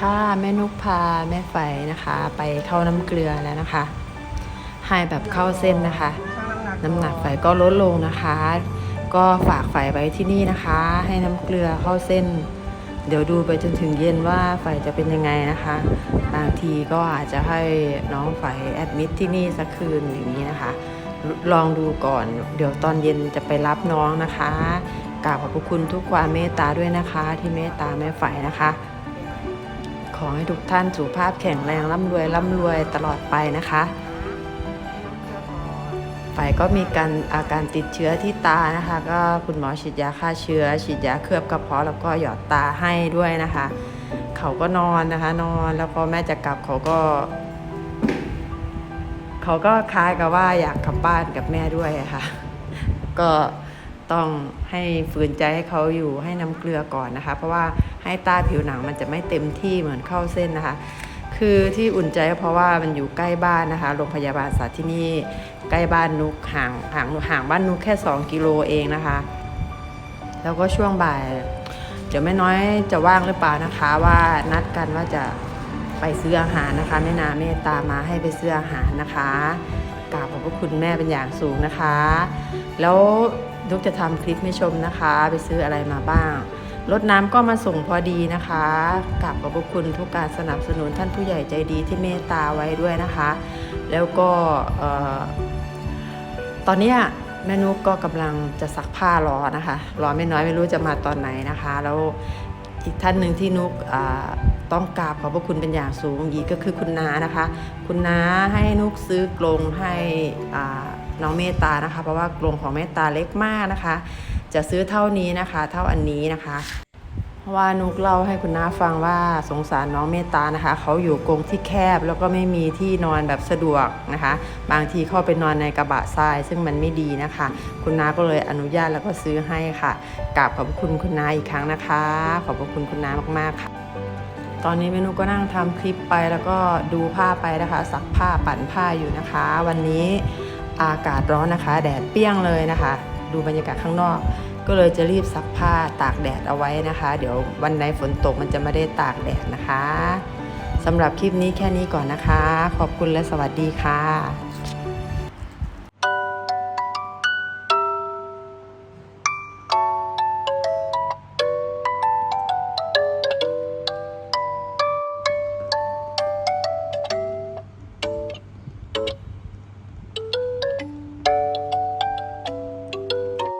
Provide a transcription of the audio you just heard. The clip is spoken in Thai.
ค่ะ แม่นุกพาแม่ไฟนะคะ ไปเข้าน้ำเกลือแล้วนะคะให้แบบเข้าเส้นนะคะ น้ำหนักไฟก็ลดลงนะคะ ก็ฝากไฟไว้ที่นี่นะคะ ให้น้ำเกลือเข้าเส้น เดี๋ยวดูไปจนถึงเย็นว่าไฟจะเป็นยังไงนะคะ บางทีก็อาจจะให้น้องไฟแอดมิดที่นี่สักคืนอย่างนี้นะคะ ลองดูก่อน เดี๋ยวตอนเย็นจะไปรับน้องนะคะกราบขอบพระคุณทุกความเมตตาด้วยนะคะ ที่เมตตาแม่ไฟนะคะ อให้ทุกท่านสุขภาพแข็งแรงร่ำรวยร่ำรวยตลอดไปนะคะฝ่ายก็มีการอาการติดเชื้อที่ตานะคะ ก็คุณหมอฉีดยาฆ่าเชื้อ ฉีดยาเคลือบกระเพาะแล้วก็หยอดตาให้ด้วยนะคะ เขาก็นอนนะคะ นอนแล้วพอแม่จะกลับเขาก็ เขาก็คล้ายกับว่าอยากกลับบ้านกับแม่ด้วยะค่ะ ก็ต้องให้ฝืนใจให้เขาอยู่ให้น้ำเกลือก่อนนะคะ เพราะว่า ให้ใต้ผิวหนังมันจะไม่เต็มที่เหมือนเข้าเส้นนะคะ คือที่อุ่นใจเพราะว่ามันอยู่ใกล้บ้านนะคะโรงพยาบาลสัตว์ที่นี่ใกล้บ้านนุกห่างห่างห่างบ้านนุกแค่ 2 กิโลเองนะคะ แล้วก็ช่วงบ่ายเดี๋ยวแม่น้อยจะว่างหรือเปล่านะคะว่านัดกันว่าจะไปซื้ออาหารนะคะแม่นาเมตตามาให้ไปซื้ออาหารนะคะกราบขอบพระคุณแม่เป็นอย่างสูงนะคะ แล้วนุกจะทำคลิปให้ชมนะคะ ไปซื้ออะไรมาบ้าง รถน้ำก็มาส่งพอดีนะคะกราบขอบพระคุณทุกการสนับสนุนท่านผู้ใหญ่ใจดีที่เมตตาไว้ด้วยนะคะ แล้วก็ตอนนี้แม่นุกก็กำลังจะซักผ้ารอนะคะรอไม่น้อยไม่รู้จะมาตอนไหนนะคะ แล้วอีกท่านหนึ่งที่นุกต้องกราบขอบพระคุณเป็นอย่างสูงอีกก็คือคุณน้านะคะ คุณน้าให้นุกซื้อกรงให้น้องเมตตานะคะ เพราะว่ากรงของเมตตาเล็กมากนะคะ จะซื้อเท่านี้นะคะ เท่าอันนี้นะคะ เพราะว่านุกเล่าให้คุณน้าฟังว่าสงสารน้องเมตตานะคะ เขาอยู่กรงที่แคบแล้วก็ไม่มีที่นอนแบบสะดวกนะคะ บางทีเข้าไปนอนในกระบะทราย ซึ่งมันไม่ดีนะคะ คุณน้าก็เลยอนุญาตแล้วก็ซื้อให้ค่ะกราบขอบคุณคุณน้าอีกครั้งนะคะ ขอบคุณคุณน้ามากๆค่ะตอนนี้เมนูก็นั่งทำคลิปไปแล้วก็ดูผ้าไปนะคะ ซักผ้าปั่นผ้าอยู่นะคะ วันนี้อากาศร้อนนะคะ แดดเปรี้ยงเลยนะคะ ดูบรรยากาศข้างนอก ก็เลยจะรีบซักผ้าตากแดดเอาไว้นะคะ เดี๋ยววันไหนฝนตกมันจะไม่ได้ตากแดดนะคะสำหรับคลิปนี้แค่นี้ก่อนนะคะ ขอบคุณและสวัสดีค่ะ